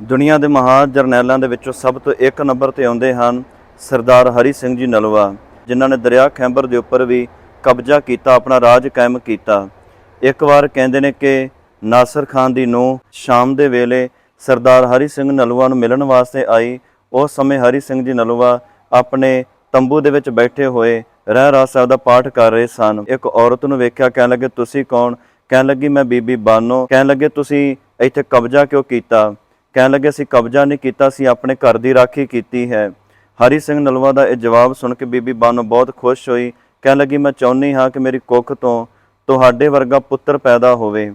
ਦੁਨੀਆ ਦੇ ਮਹਾਨ ਜਰਨੈਲਾਂ ਦੇ ਵਿੱਚੋਂ ਸਭ ਤੋਂ ਇੱਕ ਨੰਬਰ ਤੇ ਆਉਂਦੇ ਹਨ ਸਰਦਾਰ ਹਰੀ ਸਿੰਘ ਜੀ ਨਲਵਾ ਜਿਨ੍ਹਾਂ ਨੇ ਦਰਿਆ ਖੈਂਬਰ ਦੇ ਉੱਪਰ ਵੀ ਕਬਜ਼ਾ ਕੀਤਾ, ਆਪਣਾ ਰਾਜ ਕਾਇਮ ਕੀਤਾ। ਇੱਕ ਵਾਰ ਕਹਿੰਦੇ ਨੇ ਕਿ ਨਾਸਰ ਖਾਨ ਦੀ ਨੂੰਹ ਸ਼ਾਮ ਦੇ ਵੇਲੇ ਸਰਦਾਰ ਹਰੀ ਸਿੰਘ ਨਲਵਾ ਨੂੰ ਮਿਲਣ ਵਾਸਤੇ ਆਈ। ਉਸ ਸਮੇਂ ਹਰੀ ਸਿੰਘ ਜੀ ਨਲਵਾ ਆਪਣੇ ਤੰਬੂ ਦੇ ਵਿੱਚ ਬੈਠੇ ਹੋਏ ਰਹਿ ਰਾਸ ਸਾਹਿਬ ਦਾ ਪਾਠ ਕਰ ਰਹੇ ਸਨ। ਇੱਕ ਔਰਤ ਨੂੰ ਵੇਖਿਆ, ਕਹਿਣ ਲੱਗੇ, ਤੁਸੀਂ ਕੌਣ? ਕਹਿਣ ਲੱਗੀ, ਮੈਂ ਬੀਬੀ ਬਾਨੋ। ਕਹਿਣ ਲੱਗੇ, ਤੁਸੀਂ ਇੱਥੇ ਕਬਜ਼ਾ ਕਿਉਂ ਕੀਤਾ? ਕਹਿਣ ਲੱਗੇ ਅਸੀਂ ਕਬਜ਼ਾ ਨਹੀਂ ਕੀਤਾ ਸੀ, ਆਪਣੇ ਘਰ ਦੀ ਰਾਖੀ ਕੀਤੀ ਹੈ। ਹਰੀ ਸਿੰਘ ਨਲਵਾ ਦਾ ਇਹ ਜਵਾਬ ਸੁਣ ਕੇ ਬੀਬੀ ਬਾਨੋ ਬਹੁਤ ਖੁਸ਼ ਹੋਈ। ਕਹਿਣ ਲੱਗੀ, ਮੈਂ ਚਾਹੁੰਦੀ ਹਾਂ ਕਿ ਮੇਰੀ ਕੁੱਖ ਤੋਂ ਤੁਹਾਡੇ ਵਰਗਾ ਪੁੱਤਰ ਪੈਦਾ ਹੋਵੇ।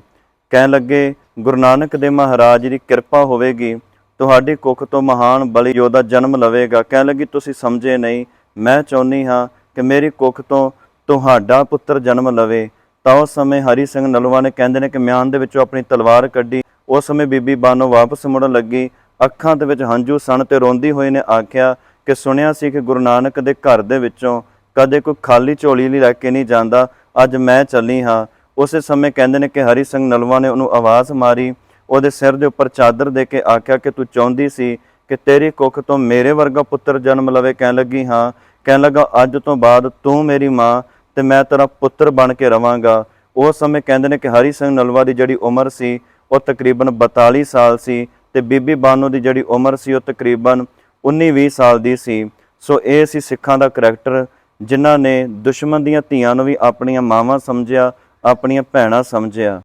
ਕਹਿਣ ਲੱਗੇ, ਗੁਰੂ ਨਾਨਕ ਦੇ ਮਹਾਰਾਜ ਦੀ ਕਿਰਪਾ ਹੋਵੇਗੀ। ਤੁਹਾਡੀ ਕੁੱਖ ਤੋਂ ਮਹਾਨ ਬਲੀ ਯੋਧਾ ਜਨਮ ਲਵੇਗਾ। ਕਹਿਣ ਲੱਗੀ, ਤੁਸੀਂ ਸਮਝੇ ਨਹੀਂ। ਮੈਂ ਚਾਹੁੰਦੀ ਹਾਂ ਕਿ ਮੇਰੀ ਕੁੱਖ ਤੋਂ ਤੁਹਾਡਾ ਪੁੱਤਰ ਜਨਮ ਲਵੇ। ਤਾਂ ਉਸ ਸਮੇਂ ਹਰੀ ਸਿੰਘ ਨਲਵਾ ਨੇ ਕਹਿੰਦੇ ਨੇ ਕਿ ਮਿਆਨ ਦੇ ਵਿੱਚੋਂ ਆਪਣੀ ਤਲਵਾਰ ਕੱਢੀ। ਉਸ ਸਮੇਂ ਬੀਬੀ ਬਾਨੋ ਵਾਪਸ ਮੁੜਨ ਲੱਗੀ। ਅੱਖਾਂ ਦੇ ਵਿੱਚ ਹੰਝੂ ਸਨ ਤੇ ਰੋਂਦੀ ਹੋਈ ਨੇ ਆਖਿਆ ਕਿ ਸੁਣਿਆ ਸੀ ਕਿ ਗੁਰੂ ਨਾਨਕ ਦੇ ਘਰ ਦੇ ਵਿੱਚੋਂ ਕਦੇ ਕੋਈ ਖਾਲੀ ਝੋਲੀ ਲਈ ਲੈ ਕੇ ਨਹੀਂ ਜਾਂਦਾ। ਅੱਜ ਮੈਂ ਚੱਲੀ ਹਾਂ। ਉਸੇ ਸਮੇਂ ਕਹਿੰਦੇ ਨੇ ਕਿ ਹਰੀ ਸਿੰਘ ਨਲਵਾ ਨੇ ਉਹਨੂੰ ਆਵਾਜ਼ ਮਾਰੀ। ਉਹਦੇ ਸਿਰ ਦੇ ਉੱਪਰ ਚਾਦਰ ਦੇ ਕੇ ਆਖਿਆ ਕਿ ਤੂੰ ਚਾਹੁੰਦੀ ਸੀ ਕਿ ਤੇਰੀ ਕੁੱਖ ਤੋਂ ਮੇਰੇ ਵਰਗਾ ਪੁੱਤਰ ਜਨਮ ਲਵੇ। ਕਹਿਣ ਲੱਗੀ, ਹਾਂ। ਕਹਿਣ ਲੱਗਾ, ਅੱਜ ਤੋਂ ਬਾਅਦ ਤੂੰ ਮੇਰੀ ਮਾਂ ਤੇ ਮੈਂ ਤੇਰਾ ਪੁੱਤਰ ਬਣ ਕੇ ਰਵਾਂਗਾ। ਉਸ ਸਮੇਂ ਕਹਿੰਦੇ ਨੇ ਕਿ ਹਰੀ ਸਿੰਘ ਨਲਵਾ ਦੀ ਜਿਹੜੀ ਉਮਰ ਸੀ ਉਹ ਤਕਰੀਬਨ 42 ਸਾਲ ਸੀ ਤੇ ਬੀਬੀ ਬਾਨੋ ਦੀ ਜਿਹੜੀ ਉਮਰ ਸੀ ਉਹ ਤਕਰੀਬਨ 19-20 ਸਾਲ ਦੀ ਸੀ। ਸੋ ਇਹ ਸੀ ਸਿੱਖਾਂ ਦਾ ਕਰੈਕਟਰ ਜਿਨ੍ਹਾਂ ਨੇ ਦੁਸ਼ਮਣ ਦੀਆਂ ਧੀਆਂ ਨੂੰ ਵੀ ਆਪਣੀਆਂ ਮਾਵਾਂ ਸਮਝਿਆ, ਆਪਣੀਆਂ ਭੈਣਾਂ ਸਮਝਿਆ।